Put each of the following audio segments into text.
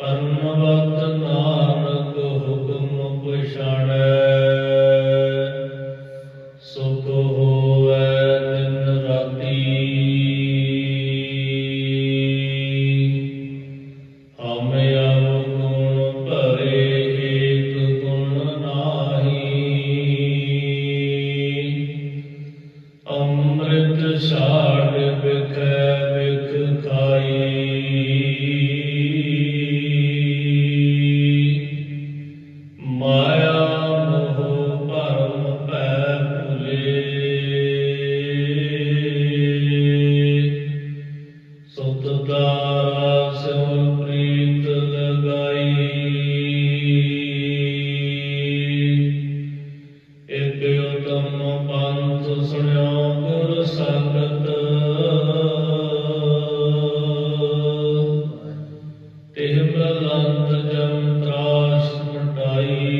പർണവ ਅਨੰਤ ਜਮ ਤਰਾਸ ਮਟਾਈ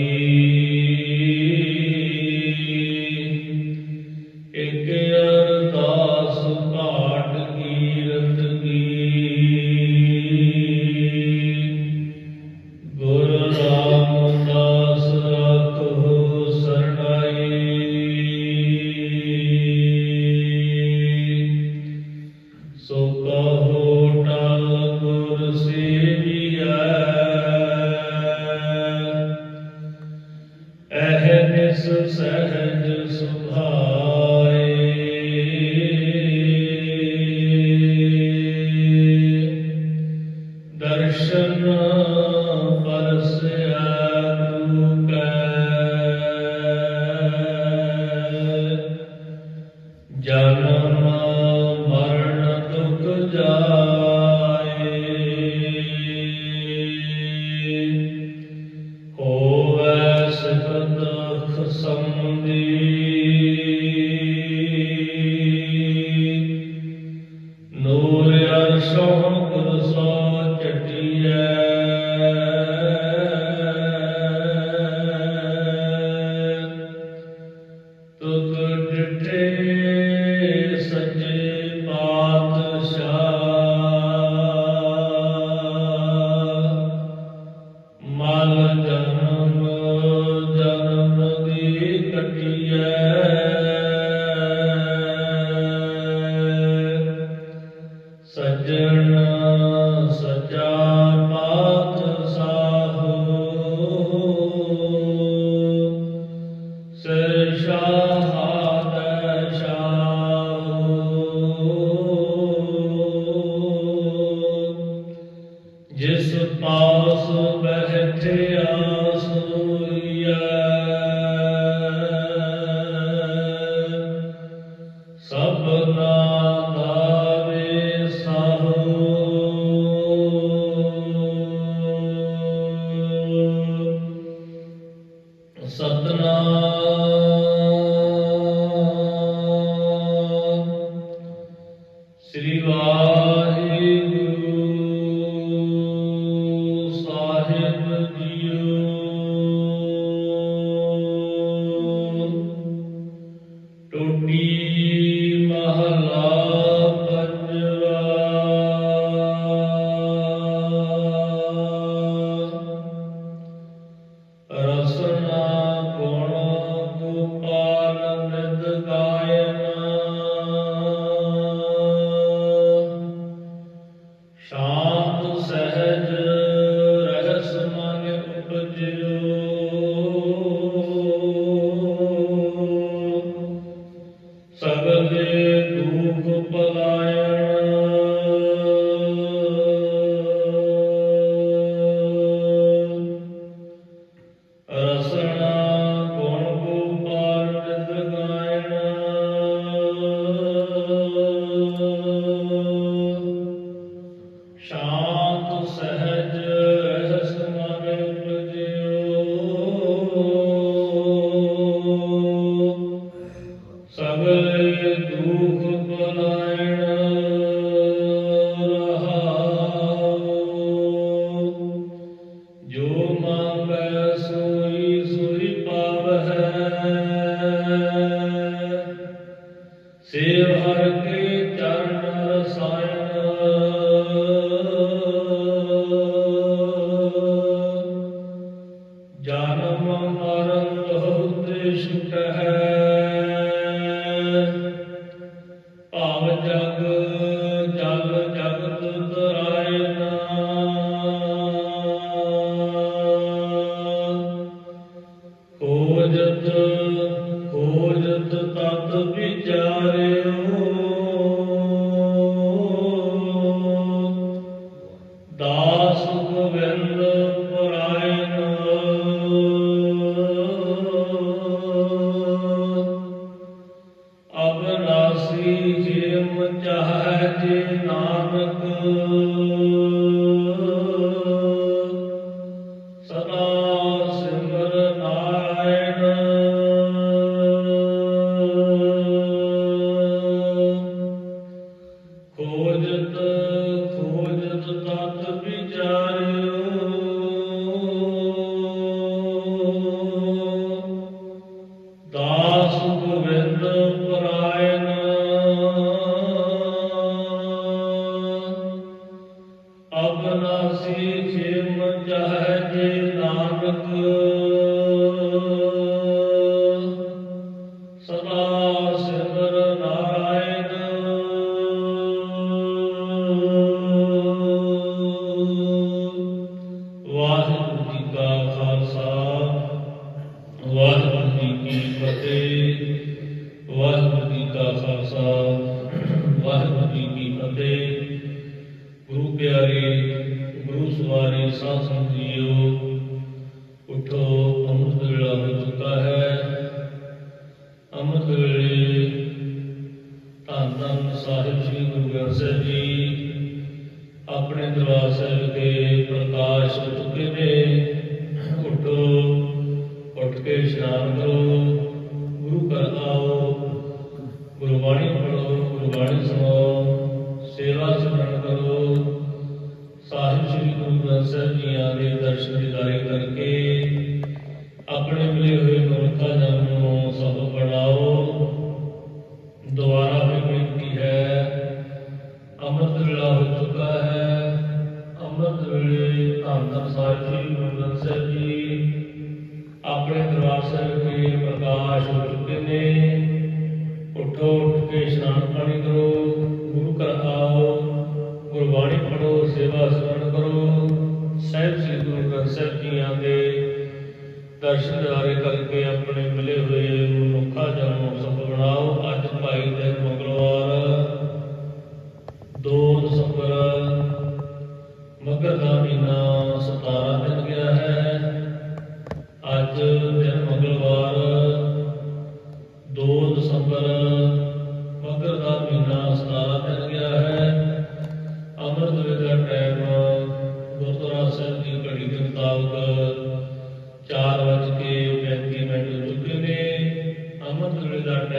什么 Azul Behete ਸ਼ਬਦ ਤਤ ਵਿਚਾਰਿਓ। ਦਾਸ ਗੋਵਿੰਦ ਪਰਾਇਣ। ਅਬਨਾਸੀ ਜੇ ਮਚਾਹੇ ਨਾਨਕ। ਗੁਰੂ ਪਿਆਰੇ ਗੁਰੂ ਸਵਾਰੇ ਸਾਧ ਸੰਗਤ ਜੀਓ ਦੁਨੀਆ ਦੇ ਦਰਸ਼ਨ ਦਿਦਾਰੇ ਕਰਕੇ ਆਪਣੇ ਮਿਲੇ ਹੋਏ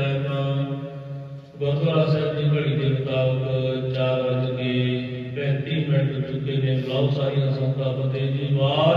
ਹੈ ਤਾਂ ਗੁਰਦੁਆਰਾ ਸਾਹਿਬ ਦੀ ਘੜੀ ਦੇ ਮੁਤਾਬਕ 4 ਵਜੇ 35 ਮਿੰਟ ਚੁੱਕੇ ਨੇ, ਬਹੁਤ ਸਾਰੀਆਂ ਸੰਗਤਾਂ ਫਤਿਹ ਜੀ ਵਾਹ